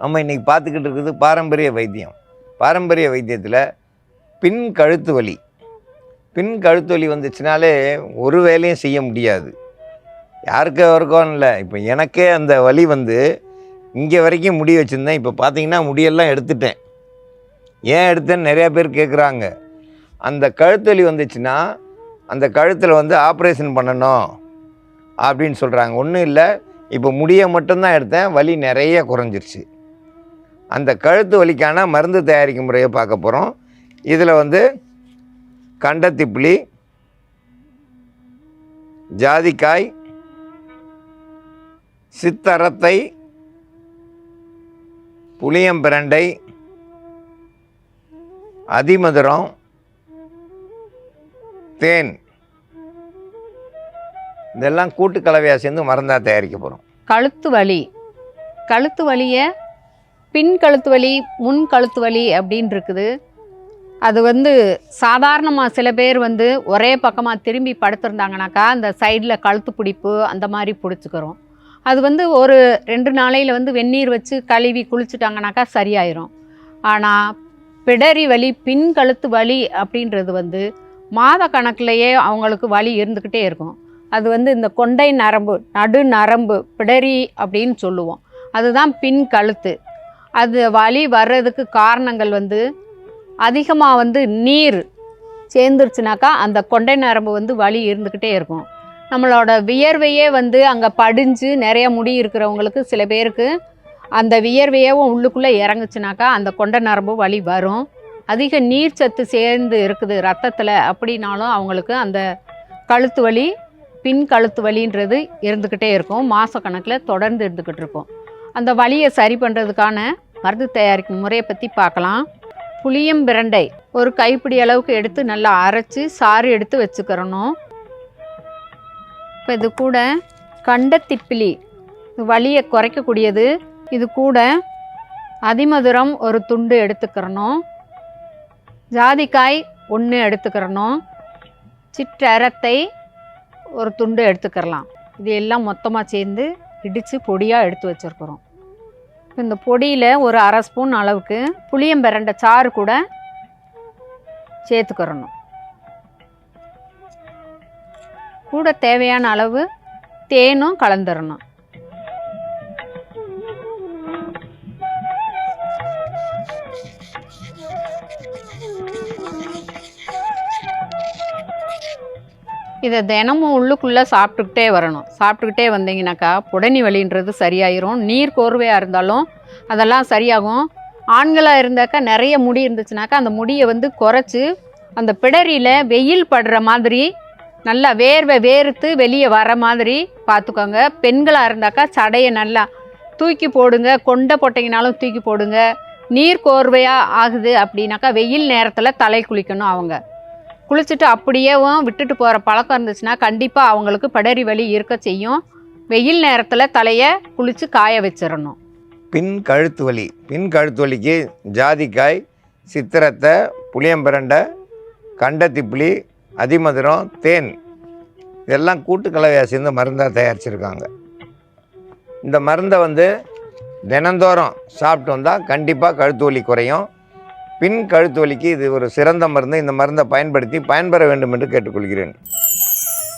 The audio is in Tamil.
நம்ம இன்றைக்கி பார்த்துக்கிட்டு இருக்குது பாரம்பரிய வைத்தியம். பாரம்பரிய வைத்தியத்தில் பின் கழுத்து வலி. பின் கழுத்து வலி வந்துச்சுனாலே ஒரு வேலையும் செய்ய முடியாது. யாருக்கு வரைக்கும் இல்லை. இப்போ எனக்கே அந்த வலி வந்து இங்கே வரைக்கும் முடி வச்சுருந்தேன். இப்போ பார்த்தீங்கன்னா முடியெல்லாம் எடுத்துட்டேன். ஏன் எடுத்தேன்னு நிறையா பேர் கேட்குறாங்க அந்த கழுத்து வலி வந்துச்சுன்னா அந்த கழுத்தில் வந்து ஆப்ரேஷன் பண்ணணும் அப்படின்னு சொல்கிறாங்க ஒன்றும் இல்லை. இப்போ முடியை மட்டும்தான் எடுத்தேன். வலி நிறைய குறைஞ்சிருச்சு. அந்த கழுத்து வலிக்கான மருந்து தயாரிக்கும் முறையை பார்க்க போகிறோம் இதில் வந்து கண்டத்திப்புளி ஜாதிக்காய் சித்தரத்தை புளியம்பிரண்டை அதிமதுரம் தேன். இதெல்லாம் கூட்டு கலவையாக சேர்ந்து மருந்தாக தயாரிக்க போகிறோம் கழுத்து வலி. கழுத்து வலியை பின் கழுத்து வலி முன் கழுத்து வலி அப்படின்னு இருக்குது அது வந்து சாதாரணமாக சில பேர் வந்து ஒரே பக்கமாக திரும்பி படுத்திருந்தாங்கனாக்கா அந்த சைடில் கழுத்து பிடிப்பு அந்த மாதிரி பிடிச்சிக்கிறோம். அது வந்து ஒரு ரெண்டு நாளையில் வந்து வெந்நீர் வச்சு கழுவி குளிச்சுட்டாங்கனாக்கா சரியாயிரும். ஆனால் பிடரி வலி பின் கழுத்து வலி அப்படின்றது வந்து மாத கணக்கிலேயே அவங்களுக்கு வலி இருந்துக்கிட்டே இருக்கும். அது வந்து இந்த கொண்டை நரம்பு நடு நரம்பு பிடரி அப்படின்னு சொல்லுவோம். அதுதான் பின் கழுத்து. அது வலி வர்றதுக்கு காரணங்கள் வந்து அதிகமாக வந்து நீர் சேர்ந்துருச்சுனாக்கா அந்த கொண்டை நரம்பு வந்து வலி இருந்துக்கிட்டே இருக்கும். நம்மளோட வியர்வையே வந்து அங்கே படிஞ்சு நிறைய முடி இருக்கிறவங்களுக்கு சில பேருக்கு அந்த வியர்வையவும் உள்ளுக்குள்ளே இறங்குச்சுனாக்கா அந்த கொண்டை நரம்பு வலி வரும். அதிக நீர் சத்து சேர்ந்து இருக்குது ரத்தத்தில் அப்படின்னாலும் அவங்களுக்கு அந்த கழுத்து வலி பின் கழுத்து வலின்றது இருந்துக்கிட்டே இருக்கும். மாதக்கணக்கில் தொடர்ந்து இருந்துக்கிட்டு இருக்கும். அந்த வலியை சரி பண்ணுறதுக்கான மருந்து தயாரிக்கும் முறையை பற்றி பார்க்கலாம். புளியம் பிரண்டை. ஒரு கைப்பிடி அளவுக்கு எடுத்து நல்லா அரைச்சி சாறு எடுத்து வச்சுக்கிறணும். இப்போ இது கூட கண்டத்திப்பிலி. வலியை குறைக்கக்கூடியது. இது கூட அதிமதுரம் ஒரு துண்டு எடுத்துக்கிறணும். ஜாதிக்காய் ஒன்று எடுத்துக்கிறணும். சிற்றரத்தை ஒரு துண்டு எடுத்துக்கிறலாம். இது எல்லாம் மொத்தமாக சேர்ந்து இடித்து பொடியாக எடுத்து வச்சுருக்குறோம். இந்த பொடியில் ஒரு அரை ஸ்பூன் அளவுக்கு புளியம்பரண்டை சாறு கூட சேர்த்துக்கிறணும். கூட தேவையான அளவு தேனும் கலந்துடணும் இதை தினமும் உள்ளுக்குள்ளே சாப்பிட்டுக்கிட்டே வரணும். சாப்பிட்டுக்கிட்டே வந்தீங்கனாக்கா புடனி வலின்றது சரியாயிரும். நீர் கோர்வையாக இருந்தாலும் அதெல்லாம் சரியாகும். ஆண்களாக இருந்தாக்கா நிறைய முடி இருந்துச்சுனாக்கா அந்த முடியை வந்து குறைச்சி அந்த பிடரியில் வெயில் படுற மாதிரி நல்லா வேர்வை வேர்த்து வெளியே வர மாதிரி பார்த்துக்கோங்க. பெண்களாக இருந்தாக்கா சடையை நல்லா தூக்கி போடுங்க. கொண்டை போட்டிங்கனாலும் தூக்கி போடுங்க. நீர் கோர்வையாக ஆகுது அப்படின்னாக்கா வெயில் நேரத்தில் தலை குளிக்கணும் அவங்க. குளிச்சுட்டு அப்படியேவும் விட்டுட்டு போகிற பழக்கம் இருந்துச்சுன்னா கண்டிப்பாக அவங்களுக்கு படரி வலி இருக்க செய்யும். வெயில் நேரத்தில் தலையை குளித்து காய வச்சிடணும். பின் கழுத்து வலி. பின் கழுத்து வலிக்கு ஜாதிக்காய் சித்திரத்தை புளியம்பிரண்டை கண்டத்திப்புளி அதிமதுரம் தேன் இதெல்லாம் கூட்டுக்கலவையாக சேர்ந்து மருந்தாக தயாரிச்சிருக்காங்க. இந்த மருந்தை வந்து தினந்தோறும் சாப்பிட்டு வந்தால் கண்டிப்பாக கழுத்து வலி குறையும். பின் கழுத்து வலிக்கு இது ஒரு சிறந்த மருந்து. இந்த மருந்தை பயன்படுத்தி பயன்பெற வேண்டும் என்று கேட்டுக்கொள்கிறேன்.